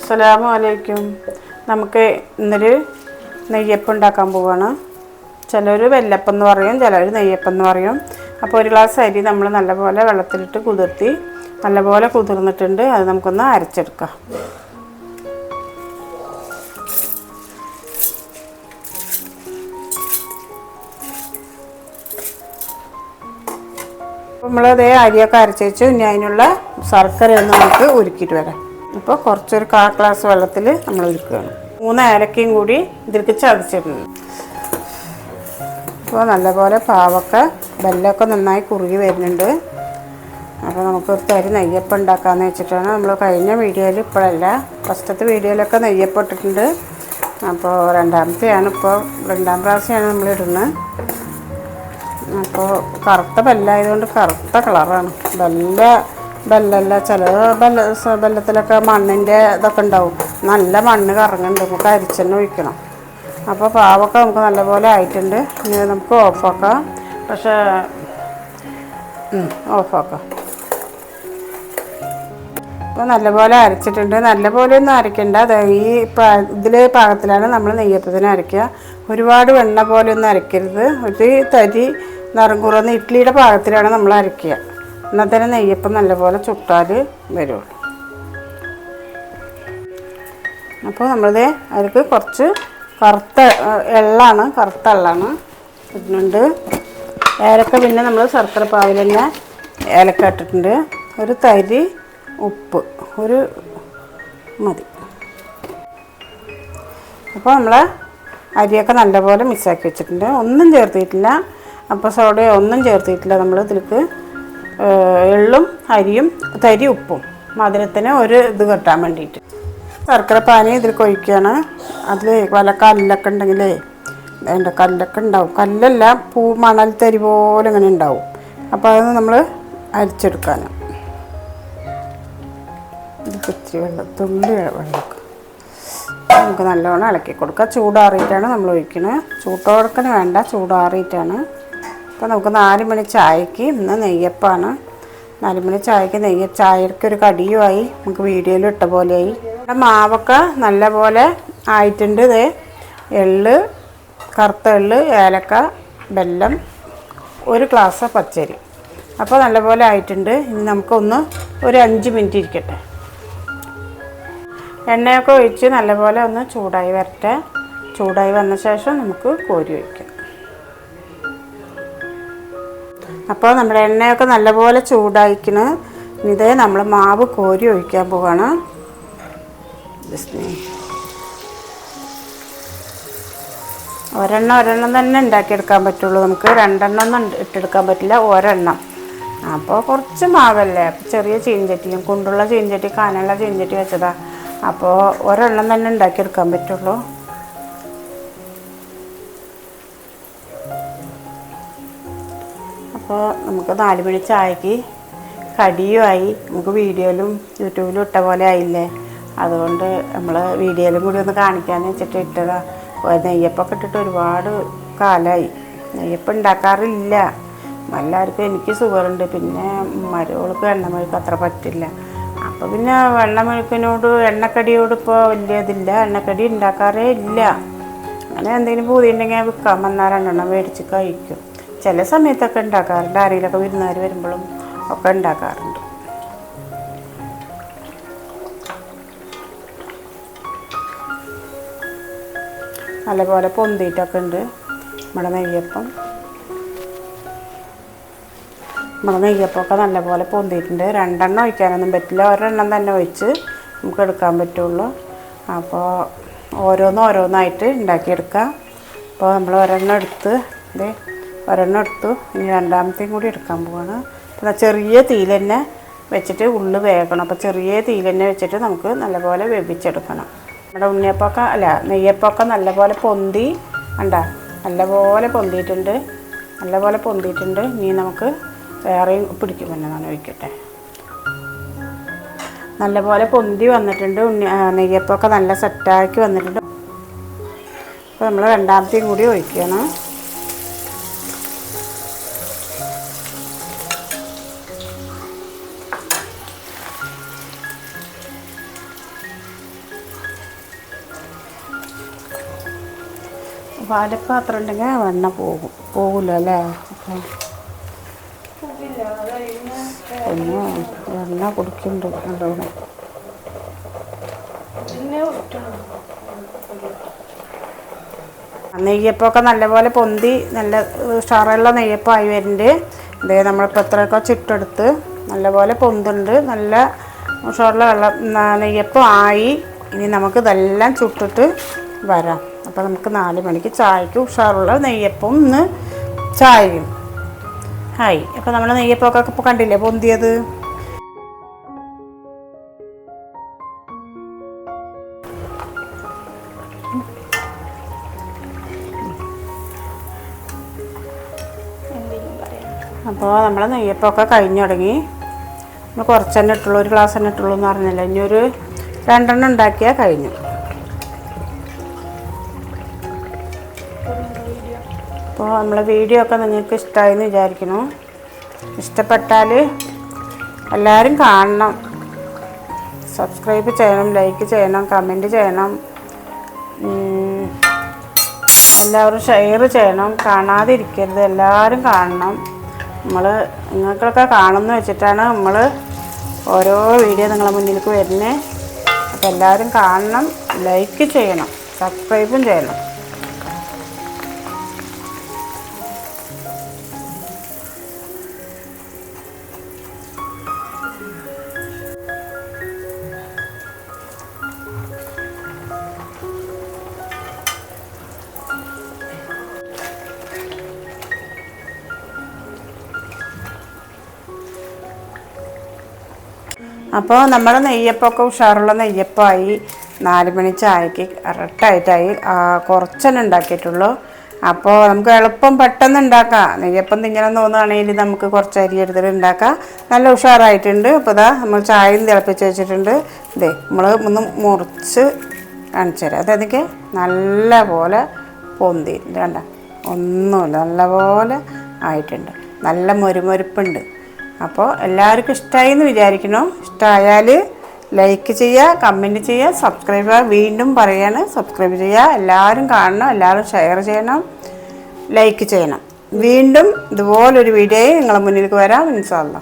അസ്സലാമു അലൈക്കും. നമുക്ക് ഇന്നൊരു നെയ്യപ്പം ഉണ്ടാക്കാൻ പോവാണ്. ചിലർ വെല്ലപ്പം എന്ന് പറയും ചിലർ നെയ്യപ്പം എന്ന് പറയും. അപ്പോൾ ഒരു ഗ്ലാസ് അരി നമ്മൾ നല്ലപോലെ വെള്ളത്തിലിട്ട് കുതിർത്തി നല്ലപോലെ കുതിർന്നിട്ടുണ്ട്. അത് നമുക്കൊന്ന് അരച്ചെടുക്കാം. നമ്മളതേ അരിയൊക്കെ അരച്ചു വെച്ചു. ഇനി അതിനുള്ള ശർക്കര ഒന്ന് നമുക്ക് ഉരുക്കിയിട്ട് വരാം. അപ്പോൾ കുറച്ചൊരു കാ ഗ്ലാസ് വെള്ളത്തിൽ നമ്മൾ ഒഴിക്കുകയാണ് മൂന്ന് ഏലക്കയും കൂടി ഇതിലേക്ക് ചതച്ചിട്ടുണ്ട്. അപ്പോൾ നല്ലപോലെ പാവക്ക ബെല്ലമൊക്കെ നന്നായി കുറുകി വരുന്നുണ്ട്. അപ്പോൾ നമുക്ക് ഒരു തരി നെയ്യപ്പം ഉണ്ടാക്കാമെന്ന് വെച്ചിട്ടാണ് നമ്മൾ കഴിഞ്ഞ വീഡിയോയിൽ ഇപ്പോഴല്ല ഫസ്റ്റത്തെ വീഡിയോയിലൊക്കെ നെയ്യപ്പം ഇട്ടിട്ടുണ്ട് അപ്പോൾ രണ്ടാമത്തെയാണ് ഇപ്പോൾ രണ്ടാം പ്രാവശ്യമാണ് നമ്മൾ ഇടുന്നത്. അപ്പോൾ കറുത്ത ബെല്ലായതുകൊണ്ട് കറുത്ത കളറാണ്. ബെല്ല ബെല്ലല്ല ചില സ- ബെല്ലത്തിലൊക്കെ മണ്ണിന്റെ ഇതൊക്കെ ഉണ്ടാവും. നല്ല മണ്ണ് കറങ്ങുന്നുണ്ട്. നമുക്ക് അരിച്ചെണ്ണ ഒഴിക്കണം. അപ്പോൾ പാവൊക്കെ നമുക്ക് നല്ലപോലെ ആയിട്ടുണ്ട്. ഇനി നമുക്ക് ഓഫാക്കാം പക്ഷേ ഓഫാക്കാം അപ്പോൾ നല്ലപോലെ അരച്ചിട്ടുണ്ട്. നല്ലപോലെ ഒന്നും അരയ്ക്കണ്ട അത് ഈ ഇതിൽ പാകത്തിലാണ് നമ്മൾ നെയ്യപ്പത്തിന് അരയ്ക്കുക ഒരുപാട് വെണ്ണ പോലെ ഒന്നും അരയ്ക്കരുത് ഒരു തരി നിറം കുറന്ന് ഇഡ്ഡലിയുടെ പാകത്തിലാണ് നമ്മൾ അരയ്ക്കുക എന്നാൽ തന്നെ നെയ്യപ്പം നല്ലപോലെ ചുട്ടാൽ വരുള്ളൂ. അപ്പോൾ നമ്മളിത് അതിലേക്ക് കുറച്ച് കറുത്ത എള്ളാണ് കറുത്ത എള്ളാണ് ഇട്ടിട്ടുണ്ട് ഏലക്ക പിന്നെ നമ്മൾ ശർക്കര പാവിൽ തന്നെ ഏലക്ക ഇട്ടിട്ടുണ്ട്. ഒരു തരി ഉപ്പ് ഒരു മതി. അപ്പോൾ നമ്മൾ അരിയൊക്കെ നല്ലപോലെ മിക്സാക്കി വെച്ചിട്ടുണ്ട്. ഒന്നും ചേർത്തിട്ടില്ല. അപ്പോൾ സോഡയോ ഒന്നും ചേർത്തിട്ടില്ല. നമ്മൾ ഇതിലേക്ക് എള്ളും അരിയും തരി ഉപ്പും. മധുരത്തിന് ഒരു ഇത് കെട്ടാൻ വേണ്ടിയിട്ട്. ശർക്കര പാനി ഇതിൽ കൊഴിക്കുകയാണ്. അതിൽ വല്ല കല്ലൊക്കെ ഉണ്ടെങ്കിലേ വേണ്ട കല്ലൊക്കെ ഉണ്ടാവും. കല്ലല്ല പൂ മണൽ തരി പോലെ ഇങ്ങനെ ഉണ്ടാവും. അപ്പോൾ അത് നമ്മൾ അരിച്ചെടുക്കാനാണ് ഇത്തിരി വെള്ളം തുള്ളി വെള്ളമൊക്കെ. നമുക്ക് നല്ലോണം ഇളക്കി കൊടുക്കുക ചൂടാറിയിട്ടാണ് നമ്മൾ ഒഴിക്കുന്നത് ചൂട്ടോടക്കന് വേണ്ട ചൂടാറിയിട്ടാണ്. അപ്പോൾ നമുക്ക് നാല് മണി ചായക്ക് ഇന്ന് നെയ്യപ്പാണ്. നാല് മണി ചായക്ക് നെയ്യ ചായക്ക് ഒരു കടിയുമായി നമുക്ക് വീഡിയോയിൽ ഇട്ട പോലെയായി. നമ്മുടെ മാവൊക്കെ നല്ല പോലെ ആയിട്ടുണ്ട് ഇത്. എള്ള് കറുത്ത എള്ള് ഏലക്ക വെല്ലം ഒരു ഗ്ലാസ് പച്ചരി. അപ്പോൾ നല്ലപോലെ ആയിട്ടുണ്ട്. ഇനി നമുക്കൊന്ന് ഒരു അഞ്ച് മിനിറ്റ് ഇരിക്കട്ടെ. എണ്ണയൊക്കെ ഒഴിച്ച് നല്ലപോലെ ഒന്ന് ചൂടായി വരട്ടെ. ചൂടായി വന്ന ശേഷം നമുക്ക് കോരി ഒഴിക്കാം അപ്പോൾ നമ്മുടെ എണ്ണയൊക്കെ നല്ലപോലെ ചൂടായിക്കണ്. ഇത് നമ്മൾ മാവ് കോരി ഒഴിക്കാൻ പോവാണ്. ഒരെണ്ണം ഒരെണ്ണം തന്നെ ഉണ്ടാക്കിയെടുക്കാൻ പറ്റുള്ളൂ. നമുക്ക് രണ്ടെണ്ണം ഒന്നും ഇട്ടെടുക്കാൻ പറ്റില്ല ഒരെണ്ണം. അപ്പോൾ കുറച്ച് മാവല്ലേ? ചെറിയ ചീഞ്ചട്ടിയും കുണ്ടുള്ള ചീഞ്ചട്ടി കാനുള്ള ചീഞ്ചട്ടി വെച്ചതാ. അപ്പോൾ ഒരെണ്ണം തന്നെ ഉണ്ടാക്കിയെടുക്കാൻ പറ്റുള്ളൂ. അപ്പോൾ നമുക്ക് നാല് മണി ചായക്ക് കടിയുമായി നമുക്ക് വീഡിയോയിലും യൂട്യൂബിലും ഇട്ട പോലെ ആയില്ലേ? അതുകൊണ്ട് നമ്മൾ വീഡിയോയിലും കൂടി ഒന്ന് കാണിക്കാമെന്ന് വെച്ചിട്ട് ഇട്ടതാ. അപ്പോൾ നെയ്യപ്പൊക്കെ ഇട്ടിട്ട് ഒരുപാട് കാലമായി നെയ്യപ്പം ഉണ്ടാക്കാറില്ല എല്ലാവർക്കും എനിക്ക് ഷുഗറുണ്ട്. പിന്നെ മരുവൾക്ക് എണ്ണമെഴുക്ക് അത്ര പറ്റില്ല. അപ്പോൾ പിന്നെ വെള്ളമെഴുക്കിനോട് എണ്ണക്കടിയോട് ഇപ്പോൾ വലിയ ഇതില്ല. എണ്ണക്കടി ഉണ്ടാക്കാറേ ഇല്ല. അങ്ങനെ എന്തെങ്കിലും പൂതി ഉണ്ടെങ്കിൽ വിൽക്കാൻ വന്നാൽ രണ്ടെണ്ണം മേടിച്ച് കഴിക്കും. ചില സമയത്തൊക്കെ ഉണ്ടാക്കാറുണ്ട്. ആരെങ്കിലൊക്കെ വിരുന്നുകാർ വരുമ്പോഴും ഒക്കെ ഉണ്ടാക്കാറുണ്ട്. നല്ലപോലെ പൊന്തിയിട്ടൊക്കെ ഉണ്ട്. നമ്മുടെ നെയ്യപ്പം. നമ്മുടെ നെയ്യപ്പമൊക്കെ നല്ലപോലെ പൊന്തിയിട്ടുണ്ട്. രണ്ടെണ്ണം ഒഴിക്കാനൊന്നും പറ്റില്ല. ഒരെണ്ണം തന്നെ ഒഴിച്ച് നമുക്ക് എടുക്കാൻ പറ്റുള്ളൂ. അപ്പോൾ ഓരോന്ന് ഓരോന്നായിട്ട് ഉണ്ടാക്കിയെടുക്കാം. അപ്പോൾ നമ്മൾ ഒരെണ്ണം എടുത്ത് ഇത് ഒരെണ്ണം എടുത്തു. ഇനി രണ്ടാമത്തെയും കൂടി എടുക്കാൻ പോവാണ്. പിന്നെ ചെറിയ തീയിൽ തന്നെ വെച്ചിട്ട് ഉള്ളു വേകണം. അപ്പോൾ ചെറിയ തീയിൽ തന്നെ വെച്ചിട്ട് നമുക്ക് നല്ലപോലെ വേവിച്ചെടുക്കണം. നമ്മുടെ ഉണ്ണിയപ്പൊക്കെ അല്ല നെയ്യപ്പൊക്കെ നല്ലപോലെ പൊന്തി കണ്ട നല്ലപോലെ പൊന്തിയിട്ടുണ്ട്. നല്ലപോലെ പൊന്തിയിട്ടുണ്ട്. ഇനി നമുക്ക് വേറെയും പിടിക്കും. പിന്നെ ഞാൻ ഒഴിക്കട്ടെ. നല്ലപോലെ പൊന്തി വന്നിട്ടുണ്ട്. ഉണ്ണി നെയ്യപ്പൊക്കെ നല്ല സെറ്റാക്കി വന്നിട്ടുണ്ട്. അപ്പോൾ നമ്മൾ രണ്ടാമത്തെയും കൂടി ഒഴിക്കണം പാലപ്പാത്രം ഉണ്ടെങ്കിൽ വെണ്ണ പോകും. പോകില്ല അല്ലേ? അപ്പം പിന്നെ വെണ്ണ കുടിക്കുന്നുണ്ട് നല്ലോണം. നെയ്യപ്പമൊക്കെ നല്ലപോലെ പൊന്തി നല്ല ഉഷാറുള്ള നെയ്യപ്പമായി വരുന്നുണ്ട്. ഇതേ നമ്മളിപ്പോൾ എത്രയൊക്കെ ചുട്ടെടുത്ത് നല്ലപോലെ പൊന്തുണ്ട് നല്ല ഉഷാറുള്ള വെള്ളം നെയ്യപ്പം ആയി ഇനി നമുക്ക് ഇതെല്ലാം ചുട്ടിട്ട് വരാം. അപ്പോൾ നമുക്ക് നാല് മണിക്ക് ചായക്ക് ഉഷാറുള്ള നെയ്യപ്പം ഒന്ന് ചായയും. ആയി അപ്പോൾ നമ്മൾ നെയ്യപ്പമൊക്കെ ഇപ്പോൾ കണ്ടില്ലേ? പൊന്തിയത് അപ്പോൾ നമ്മൾ നെയ്യപ്പമൊക്കെ കഴിഞ്ഞു തുടങ്ങി. നമ്മൾ കുറച്ച് തന്നെ ഇട്ടുള്ളൂ. ഒരു ഗ്ലാസ് തന്നെ ഇട്ടുള്ളൂ എന്ന് പറഞ്ഞില്ല. ഇനി ഒരു രണ്ടെണ്ണം ഉണ്ടാക്കിയാൽ കഴിഞ്ഞു. അപ്പോൾ നമ്മളെ വീഡിയോ ഒക്കെ നിങ്ങൾക്ക് ഇഷ്ടമായി എന്ന് വിചാരിക്കുന്നു. ഇഷ്ടപ്പെട്ടാൽ എല്ലാവരും കാണണം. സബ്സ്ക്രൈബ് ചെയ്യണം ലൈക്ക് ചെയ്യണം കമന്റ് ചെയ്യണം. എല്ലാവരും ഷെയർ ചെയ്യണം. കാണാതിരിക്കരുത് എല്ലാവരും കാണണം. നമ്മൾ നിങ്ങൾക്കൊക്കെ കാണുമെന്ന് വെച്ചിട്ടാണ് നമ്മൾ ഓരോ വീഡിയോ നിങ്ങളെ മുന്നിലേക്ക് വരുന്നത് അപ്പോൾ എല്ലാവരും കാണണം ലൈക്ക് ചെയ്യണം സബ്സ്ക്രൈബും ചെയ്യണം. അപ്പോൾ നമ്മുടെ നെയ്യപ്പമൊക്കെ ഉഷാറുള്ള നെയ്യപ്പമായി നാല് മണി ചായക്ക് കറക്റ്റായിട്ടായി കുറച്ചെന്നെ ഉണ്ടാക്കിയിട്ടുള്ളൂ. അപ്പോൾ നമുക്ക് എളുപ്പം പെട്ടെന്ന് ഉണ്ടാക്കാം. നെയ്യപ്പം ഇങ്ങനെ തോന്നുകയാണെങ്കിൽ നമുക്ക് കുറച്ച് അരി എടുത്തിട്ട് ഉണ്ടാക്കാം. നല്ല ഉഷാറായിട്ടുണ്ട്. അപ്പോൾ ഇതാ നമ്മൾ ചായയും തിളപ്പിച്ച് വെച്ചിട്ടുണ്ട്. ഇതേ നമ്മൾ ഒന്ന് മുറിച്ച് കാണിച്ചു തരാം. അതെനിക്ക് നല്ല പോലെ പൊന്തി. കണ്ട? ഒന്നുമില്ല. നല്ലപോലെ ആയിട്ടുണ്ട്. നല്ല മൊരുമൊരുപ്പുണ്ട്. അപ്പോൾ എല്ലാവർക്കും ഇഷ്ടമായി എന്ന് വിചാരിക്കണം ഇഷ്ടമായാൽ ലൈക്ക് ചെയ്യുക കമന്റ് ചെയ്യുക സബ്സ്ക്രൈബ് ചെയ്യുക വീണ്ടും പറയാണ് സബ്സ്ക്രൈബ് ചെയ്യുക എല്ലാവരും കാണണം എല്ലാവരും ഷെയർ ചെയ്യണം ലൈക്ക് ചെയ്യണം. വീണ്ടും ഇതുപോലൊരു വീഡിയോയും നിങ്ങളെ മുന്നിലേക്ക് വരാം ഇൻഷാല്ലാ